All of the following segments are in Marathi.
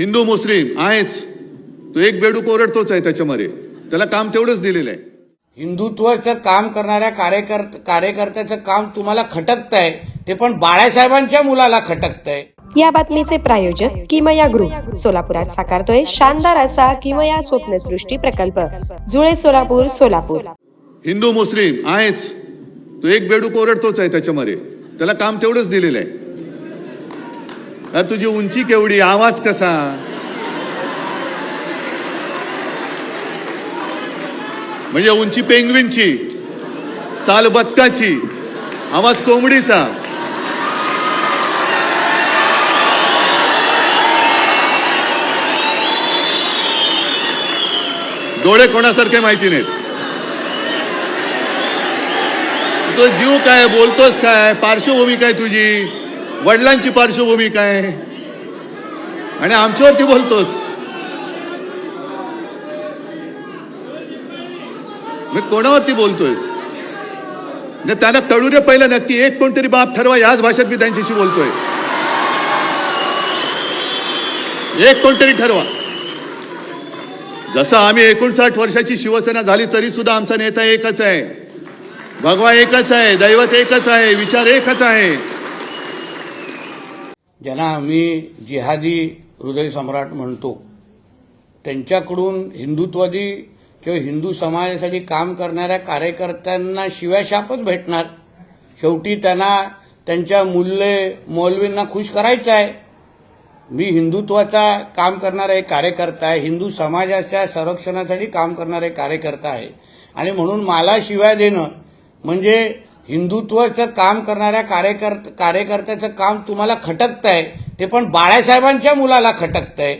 हिंदू मुस्लिम आहेच. तो एक बेडूक ओरडतोच आहे त्याच्यामध्ये. त्याला काम तेवढंच दिलेलं आहे. हिंदुत्वाचं काम करणाऱ्या कार्यकर कार्यकर्त्याचं काम तुम्हाला खटकतंय ते पण बाळासाहेबांच्या मुलाला खटकतंय. या बातमीचे प्रायोजक किमया ग्रुप सोलापुरात साकारतोय शानदार असा किमया स्वप्नसृष्टी प्रकल्प. जुळे सोलापूर सोलापूर. हिंदू मुस्लिम आहेच. तो एक बेडूक ओरडतोच आहे त्याच्यामध्ये. त्याला काम तेवढंच दिलेलं आहे. अरे तुझी उंची केवढी आवाज कसा? म्हणजे उंची पेंगविनची चाल बदकाची आवाज कोंबडीचा. डोळे कोणासारखे माहिती नाहीत. तो जीव काय बोलतोस काय? पार्श्वभूमी काय तुझी? वडिलांची पार्श्वभूमी काय? आणि आमच्यावरती बोलतोस. मी कोणावरती बोलतोयस? त्यांना कळू दे पहिलं नक्की. एक कोणतरी बाप ठरवा याच भाषेत मी त्यांच्याशी बोलतोय. एक कोणतरी ठरवा. जसं आम्ही एकोणसाठ वर्षाची शिवसेना झाली तरी सुद्धा आमचा नेता एकच आहे. भगवा एकच आहे दैवत एकच आहे विचार एकच आहे. ज्यांना आम्ही जिहादी हृदय सम्राट म्हणतो त्यांच्याकडून हिंदुत्वादी किंवा हिंदू समाजासाठी काम करणाऱ्या कार्यकर्त्यांना शिव्याशापच भेटणार. शेवटी त्यांना त्यांच्या मूल्य मौलवींना खुश करायचं आहे. मी हिंदुत्वाचा काम करणारा एक कार्यकर्ता आहे हिंदू समाजाच्या संरक्षणासाठी काम करणारा एक कार्यकर्ता आहे. आणि म्हणून मला शिव्या देणं म्हणजे हिंदुत्वाचं काम करणाऱ्या कार्यकर्त कार्यकर्त्याचं काम तुम्हाला खटकतंय ते पण बाळासाहेबांच्या मुलाला खटकतंय.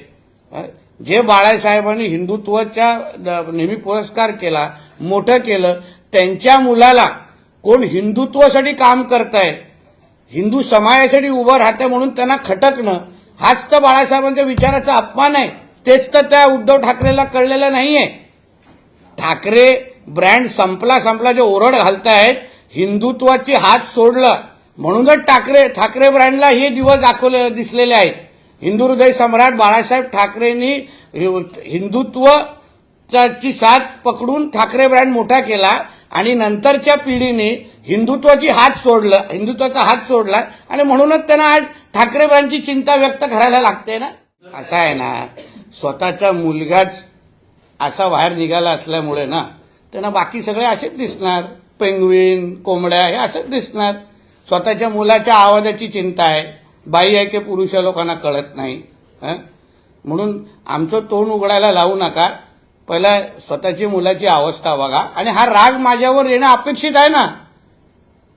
आहे जे बाळासाहेबांनी हिंदुत्वाच्या द- नेहमी पुरस्कार केला मोठं केलं त्यांच्या मुलाला कोण हिंदुत्वासाठी काम करताय हिंदू समाजासाठी उभं राहतं म्हणून त्यांना खटकणं हाच तर बाळासाहेबांच्या विचाराचा अपमान आहे. तेच तर त्या उद्धव ठाकरेला कळलेलं नाहीये. ठाकरे ब्रँड संपला संपला जे ओरड घालतायत हिंदुत्वाची हात सोडलं. म्हणूनच ठाकरे ठाकरे ब्रँडला हे दिवस दाखवले दिसलेले आहेत. हिंदू हृदय सम्राट बाळासाहेब ठाकरेंनी हिंदुत्वची साथ पकडून ठाकरे ब्रँड मोठा केला आणि नंतरच्या पिढीने हिंदुत्वाची हात सोडलं हिंदुत्वाचा हात सोडला. आणि म्हणूनच त्यांना आज ठाकरे ब्रँडची चिंता व्यक्त करायला लागते ना? असं आहे ना. स्वतःचा मुलगाच असा बाहेर निघाला असल्यामुळे ना त्यांना बाकी सगळे असेच दिसणार. पेंगवीन कोंबड्या हे असंच दिसणार. स्वतःच्या मुलाच्या आवाजाची चिंता आहे. बाई आहे की पुरुष लोकांना कळत नाही. हं? म्हणून आमचं तोंड उघडायला लावू नका. पहिला स्वतःची मुलाची अवस्था बघा. आणि हा राग माझ्यावर येणं अपेक्षित आहे ना?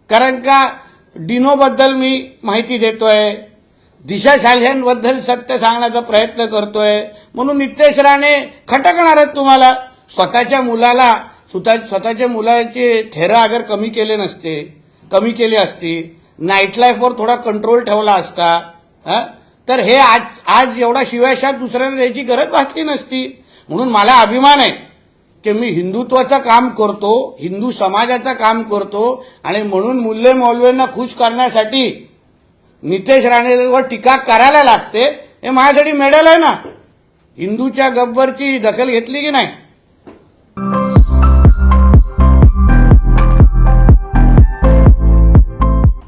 कारण का डिनोबद्दल मी माहिती देतोय. दिशा शाल्यांबद्दल सत्य सांगण्याचा प्रयत्न करतोय. म्हणून नितेश राणे खटकणारच तुम्हाला. स्वतःच्या मुलाला स्वतः स्वतःच्या मुलाचे थेरा अगर कमी केले नसते कमी केले असते नाईट लाईफवर थोडा कंट्रोल ठेवला असता हां? तर हे आज आज एवढा शिवायशाप दुसऱ्यांना द्यायची गरज भासली नसती. म्हणून मला अभिमान आहे की मी हिंदुत्वाचं काम करतो हिंदू समाजाचं काम करतो आणि म्हणून मुल्ले मौलव्यांना खुश करण्यासाठी नितेश राणेवर टीका करायला लागते हे माझ्यासाठी मेडल आहे ना. हिंदूच्या गब्बरची दखल घेतली की नाही?